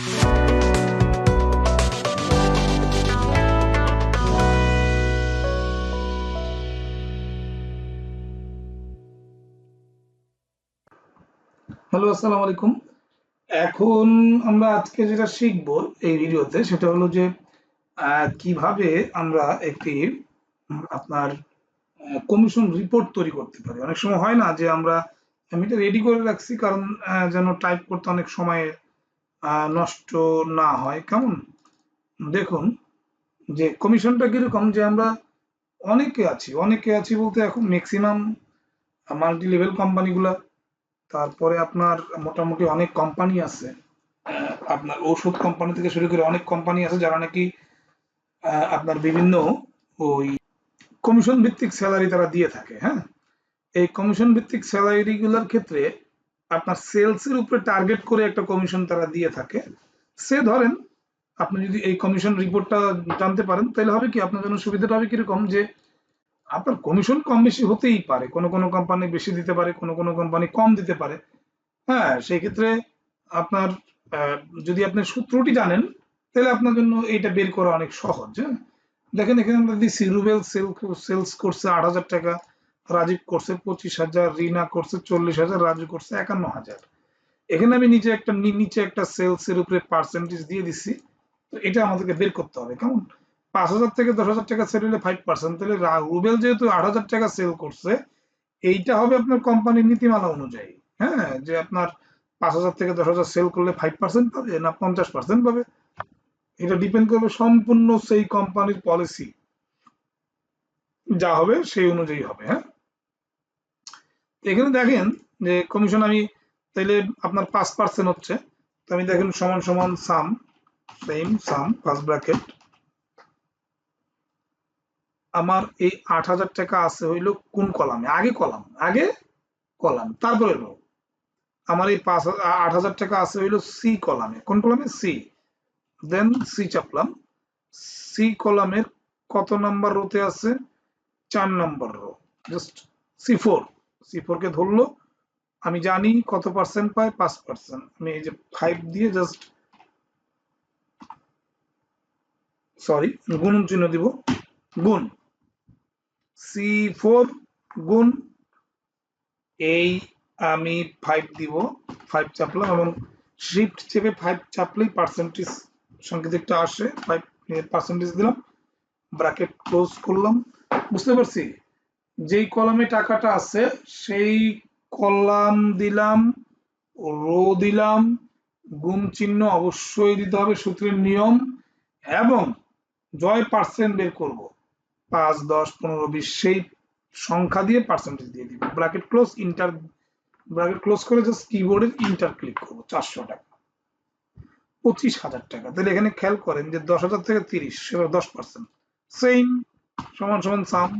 Hello, আসসালামু আলাইকুম। এখন আমরা আজকে যেটা শিখব এই ভিডিওতে সেটা হলো যে কীভাবে আমরা একটি আপনার কমিশন রিপোর্ট তৈরি করতে পারি। অনেক সময় হয় না যে আমরা আমি এটা রেডি করে রাখছি কারণ যেন টাইপ করতে অনেক সময় নষ্ট না হয়। কেমন? দেখুন, যে কমিশনটা কীরকম, যে আমরা অনেকে আছি অনেকে আছি বলতে এখন ম্যাক্সিমাম মাল্টি লেভেল কোম্পানিগুলা, তারপরে আপনার মোটামুটি অনেক কোম্পানি আছে। আপনার ঔষধ কোম্পানি থেকে শুরু করে অনেক কোম্পানি আছে, যারা নাকি আপনার বিভিন্ন ওই কমিশন ভিত্তিক স্যালারি তারা দিয়ে থাকে হ্যাঁ? এই কমিশন ভিত্তিক স্যালারি গুলোর ক্ষেত্রে আপনার সেলস এর উপরে টার্গেট করে একটা কমিশন তারা দিয়ে থাকে। সে ধরেন, আপনি যদি এই কমিশন রিপোর্টটা জানতে পারেন, তাহলে হবে কি, আপনার জন্য সুবিধাটা হবে কীরকম যে, আপনার কমিশন কম বেশি হতেই পারে। কোনো কোনো কোম্পানি বেশি দিতে পারে, কোনো কোনো কোম্পানি কম দিতে পারে। হ্যাঁ সেই ক্ষেত্রে আপনার যদি আপনি সূত্রটি জানেন, তাহলে আপনার জন্য এইটা বের করা অনেক সহজ হ্যাঁ। দেখেন, এখানে আমরা দিচ্ছি রুবেল সেল সেলস করছে আট হাজার টাকা। রাজীব করছে পঁচিশ হাজার, রিনা করছে চল্লিশ হাজার, রাজু করছে একান্ন হাজার। এখানে আমি নিচে একটা নিচে একটা সেলস এর উপরে পার্সেন্টেজ দিয়ে দিচ্ছি। তো এটা আমাদেরকে বের করতে হবে, কেমন? পাঁচ হাজার থেকে দশ হাজার টাকা সেল হলে ফাইভ পার্সেন্ট তাহলে রুবেল যেহেতু আট হাজার টাকা সেল করছে, এইটা হবে আপনার কোম্পানির নীতিমালা অনুযায়ী। হ্যাঁ যে আপনার পাঁচ হাজার থেকে দশ হাজার সেল করলে ফাইভ পার্সেন্ট পাবে না পঞ্চাশ পার্সেন্ট পাবে। এটা ডিপেন্ড করবে সম্পূর্ণ সেই কোম্পানির পলিসি যা হবে সেই অনুযায়ী হবে হ্যাঁ? এখানে দেখেন যে কমিশন আমি তাইলে আপনার পাঁচ পার্সেন্ট হচ্ছে। তো আমি দেখেন সমান সমান sum same sum first bracket আমার এই আট হাজার টাকা আছে হইল কোন কলামে? আগে কলাম আগে কলাম তারপরে রো আমার এই পাঁচ আট হাজার টাকা আছে হইল সি কলামে। কোন কলামে? সি দেন সি চাপলাম। সি কলামের কত নাম্বার রোতে আছে? চার number row just C four C কে ধরলো, আমি জানি কত পার্সেন্ট পায়, পাঁচ পার্সেন্ট আমি এই যে ফাইভ দিয়ে জাস্ট সরি গুণ চিহ্ন দিব। গুণ। সি ফোর গুণ এই আমি ফাইভ দিব ফাইভ চাপলাম এবং শিফট চেপে ফাইভ চাপলেই পার্সেন্টেজ সংকেতটা আসে ফাইভ পার্সেন্টেজ দিলাম ব্র্যাকেট ক্লোজ করলাম। বুঝতে পারছি? যেই কলামে টাকাটা আছে, সেই কলাম দিলাম, রো দিলাম, গুণ চিহ্ন অবশ্যই দিতে হবে সূত্রের নিয়ম এবং জয় পার্সেন্ট বের করব। পাঁচ, দশ, পনেরো, বিশ, সেই সংখ্যা দিয়ে পার্সেন্টেজ দিয়ে দিব। Bracket close enter bracket close করে জাস্ট কিবোর্ডের ইন্টার ক্লিক করব, চারশো টাকা। পঁচিশ হাজার টাকা। তাহলে এখানে খেয়াল করেন যে দশ হাজার থেকে তিরিশ, সেটা দশ পার্সেন্ট সেম সমান সমান সাম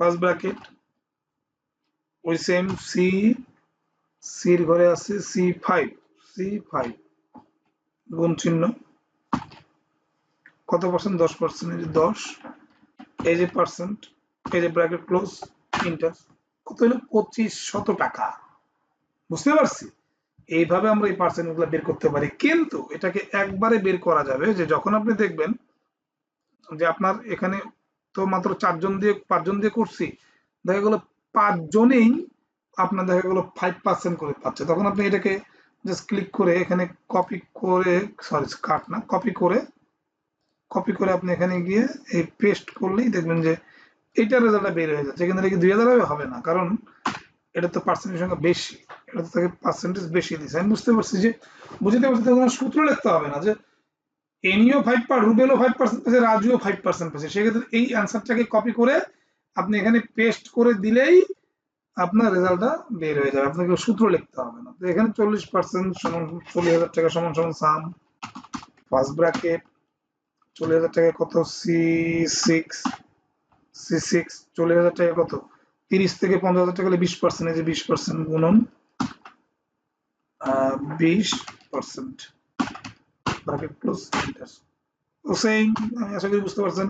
ফার্স্ট ব্র্যাকেট ওই সেম সি সির ঘরে আছে সি ফাইভ সি ফাইভ গুণ চিহ্ন। কত পার্সেন্ট দশ পার্সেন্ট এই যে দশ। এই যে পার্সেন্ট এই যে ব্র্যাকেট ক্লোজ ইন্টার কত হলো? পঁচিশ শত টাকা। বুঝতে পারছি? এইভাবে আমরা এই পার্সেন্টগুলো বের করতে পারি। কিন্তু এটাকে একবারে বের করা যাবে যে যখন আপনি দেখবেন যে আপনার এখানে তো মাত্র চারজন দিয়ে, পাঁচজন দিয়ে করছি, দেখা গেলো পাঁচজনেই আপনার দেখা গেলো ফাইভ পার্সেন্ট করে পাচ্ছে। তখন আপনি এটাকে জাস্ট ক্লিক করে এখানে কপি করে সরি কাট না কপি করে কপি করে আপনি এখানে গিয়ে এই পেস্ট করলেই দেখবেন যে এইটার রেজাল্টটা বের হয়ে যাচ্ছে। এখানে কি দুই হাজার হবে না, কারণ এটা তো পার্সেন্টেজ সংখ্যা বেশি, এটা তো তাকে পার্সেন্টেজ বেশি দিচ্ছে আমি বুঝতে পারছি যে, বুঝতে পারছি তো কোনো সূত্র লিখতে হবে না যে এনিও ফাইভ পার রুবেলও ফাইভ পার্সেন্ট পেয়েছে রাজুও ফাইভ পার্সেন্ট পেয়েছে সেক্ষেত্রে এই অ্যান্সারটাকে কপি করে আপনি এখানে পেস্ট করে দিলেই আপনার রেজাল্টটা বের হয়ে যাবে। আপনাকে সূত্র লিখতে হবে না। তো এখানে চল্লিশ পার্সেন্ট সমান চল্লিশ হাজার টাকা সমান সমান সাম ফার্স্ট ব্র্যাকেট চল্লিশ হাজার টাকা কত? সি সিক্স সি সিক্স চল্লিশ হাজার টাকা কত? তিরিশ থেকে পঞ্চাশ হাজার টাকা হলে বিশ পার্সেন্ট এই যে বিশ পার্সেন্ট গুণন বিশ percent bracket close enter same আমি আশা করি বুঝতে পারছেন।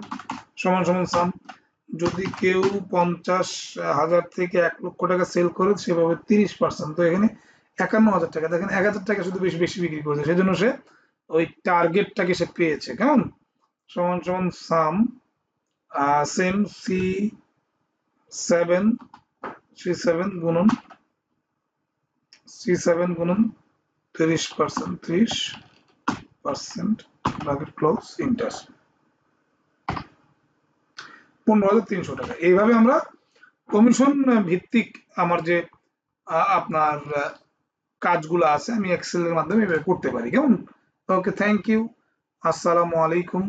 সমান সমান সাম যদি কেউ পঞ্চাশ হাজার থেকে এক লক্ষ টাকা সেল করে সেভাবে তিরিশ পার্সেন্ট তো এখানে একান্ন হাজার টাকা। দেখেন এক হাজার টাকা শুধু বেশি বেশি বিক্রি করেছে। সেই জন্য সে ওই টার্গেটটাকে সে পেয়েছে। কেমন? সমান সমান sum same C seven C seven গুণন সি সেভেন গুণন তিরিশ পার্সেন্ট ত্রিশ। পার্সেন্ট ব্র্যাকেট ক্লোজ ইন্টারেস্ট পনেরো হাজার তিনশো টাকা। এইভাবে আমরা কমিশন ভিত্তিক আমার যে আপনার কাজগুলো আছে, আমি এক্সেলের মাধ্যমে এভাবে করতে পারি। কেমন? ওকে থ্যাংক ইউ আসসালামু আলাইকুম।